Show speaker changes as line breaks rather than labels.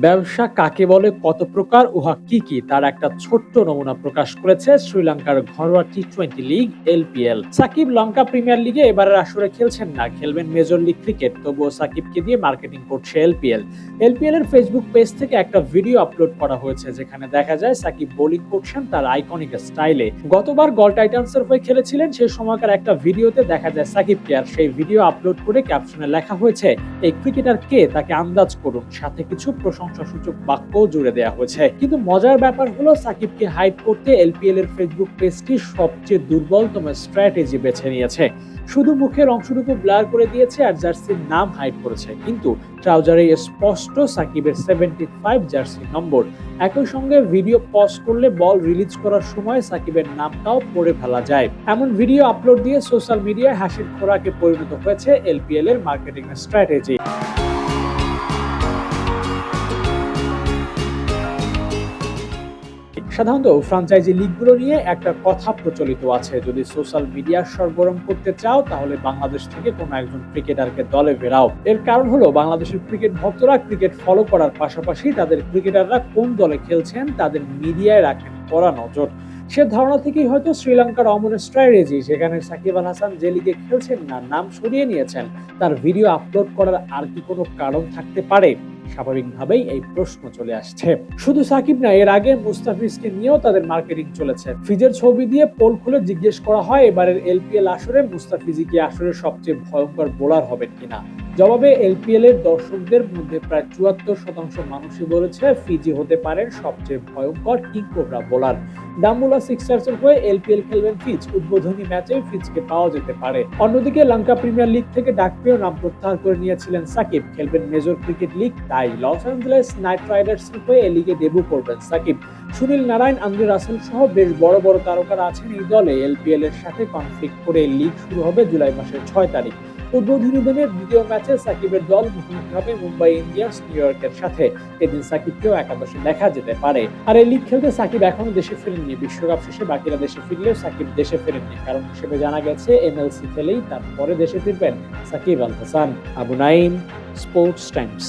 ব্যবসা কাকে বলে, কত প্রকার, উহা কি কি, তার একটা ছোট্ট নমুনা প্রকাশ করেছে শ্রীলঙ্কার ঘরোয়া T twenty league LPL Shakib Lanka premier লিগে এবারের আসরে খেলছেন না, খেলবেন মেজর লিগ ক্রিকেট তবুও সাকিবকে দিয়ে মার্কেটিং করছে এলপিএল এলপিএল এর ফেসবুক পেজ থেকে একটা ভিডিও আপলোড করা হয়েছে, যেখানে দেখা যায় সাকিব বোলিং করছেন তার আইকনিক স্টাইলে গতবার গল টাইটান্সের হয়ে খেলেছিলেন সেই সময়কার একটা ভিডিওতে দেখা যায় সাকিবকে, আর সেই ভিডিও আপলোড করে ক্যাপশনে লেখা হয়েছে, এই ক্রিকেটার কে তাকে আন্দাজ করুন, সাথে কিছু প্রশংসাসূচক বাক্যও জুড়ে দেওয়া হয়েছে। কিন্তু মজার ব্যাপার হলো সাকিবকে হাইড করতে এলপিএল এর ফেসবুক পেজটি সবচেয়ে দুর্বলতম স্ট্র্যাটেজি বেছে নিয়েছে। শুধু মুখের অংশটুকু ব্লার করে দিয়েছে আর জার্সির নাম হাইড করেছে। কিন্তু ট্রাউজারে স্পষ্ট সাকিবের সেভেন্টি ফাইভ জার্সি নম্বর একই সঙ্গে ভিডিও পজ করলে বল রিলিজ করার সময় সাকিবের নামটাও পড়ে ফেলা যায়। এমন ভিডিও আপলোড দিয়ে সোশ্যাল মিডিয়ায় হাসির খোরাকে পরিণত হয়েছে এলপিএল এর মার্কেটিং স্ট্র্যাটেজি সাধারণত ফ্রাঞ্চাইজি লিগগুলো নিয়ে একটা কথা প্রচলিত আছে। যদি সোশ্যাল মিডিয়া সরগরম করতে চাও, তাহলে বাংলাদেশ থেকে কোনো একজন ক্রিকেটারকে দলে ফেরাও এর কারণ হলো, বাংলাদেশের ক্রিকেট ভক্তরা ক্রিকেট ফলো করার পাশাপাশি তাদের ক্রিকেটাররা কোন দলে খেলছেন, তাদের মিডিয়ায় রাখেন কড়া নজর। সে ধারণা থেকেই হয়তো শ্রীলঙ্কার অমন স্ট্র্যাটেজি সেখানে সাকিব আল হাসান যে লিগে খেলছেন না, নাম সরিয়ে নিয়েছেন, তার ভিডিও আপলোড করার আর কি কোনো কারণ থাকতে পারে? স্বাভাবিকভাবেই এই প্রশ্ন চলে আসছে। শুধু সাকিব না, এর আগে মুস্তাফিজকে নিয়েও তাদের মার্কেটিং চলেছে। ফিজের ছবি দিয়ে পোল খুলে জিজ্ঞেস করা হয়, এবারের এলপিএল আসরে মুস্তাফিজি কি আসরে সবচেয়ে ভয়ঙ্কর বোলার হবেন কিনা? জবাবে এলপিএল এর দর্শকদের মধ্যে প্রায় চুয়াত্তর শতাংশ মানুষই বলেছে ফিজি হতে পারেন সবচেয়ে ভয়ঙ্কর কিংকোবরা বোলার। ডাম্বুলা সিক্সার্স এর হয়ে এলপিএল খেলবেন ফিজ। উদ্বোধনী ম্যাচে ফিজকে পাওয়া যেতে পারে। অন্যদিকে লঙ্কা প্রিমিয়ার লিগ থেকে ডাক পেয়েও নাম প্রত্যাহার করে নিয়েছিলেন সাকিব। খেলবেন মেজর ক্রিকেট লিগ, তাই লস অ্যাঞ্জেলেস নাইট রাইডার্স এর হয়ে এই লিগে ডেবু করবেন Shakib. Sunil Narine, Andre Russell সহ বেশ বড় বড় তারকারা আছেন এই দলে। এলপিএল এর সাথে কনফ্লিক্ট করে লিগ শুরু হবে জুলাই মাসের ছয় তারিখ। উদ্বোধনী দিনের দ্বিতীয় ম্যাচে সাকিবের দল মুখোমুখি হবে মুম্বাই ইন্ডিয়ান্স, নিউ ইয়র্কের সাথে। এদিন সাকিবকেও একাদশে দেখা যেতে পারে। আর এই লিগ খেলতে সাকিব এখনও দেশে ফিরেননি। বিশ্বকাপ শেষে বাকিরা দেশে ফিরলেও সাকিব দেশে ফেরেননি। কারণ হিসেবে জানা গেছে, এমএলসি খেলেই তারপরে দেশে ফিরবেন Shakib Al Hasan. Abu Naim sports times.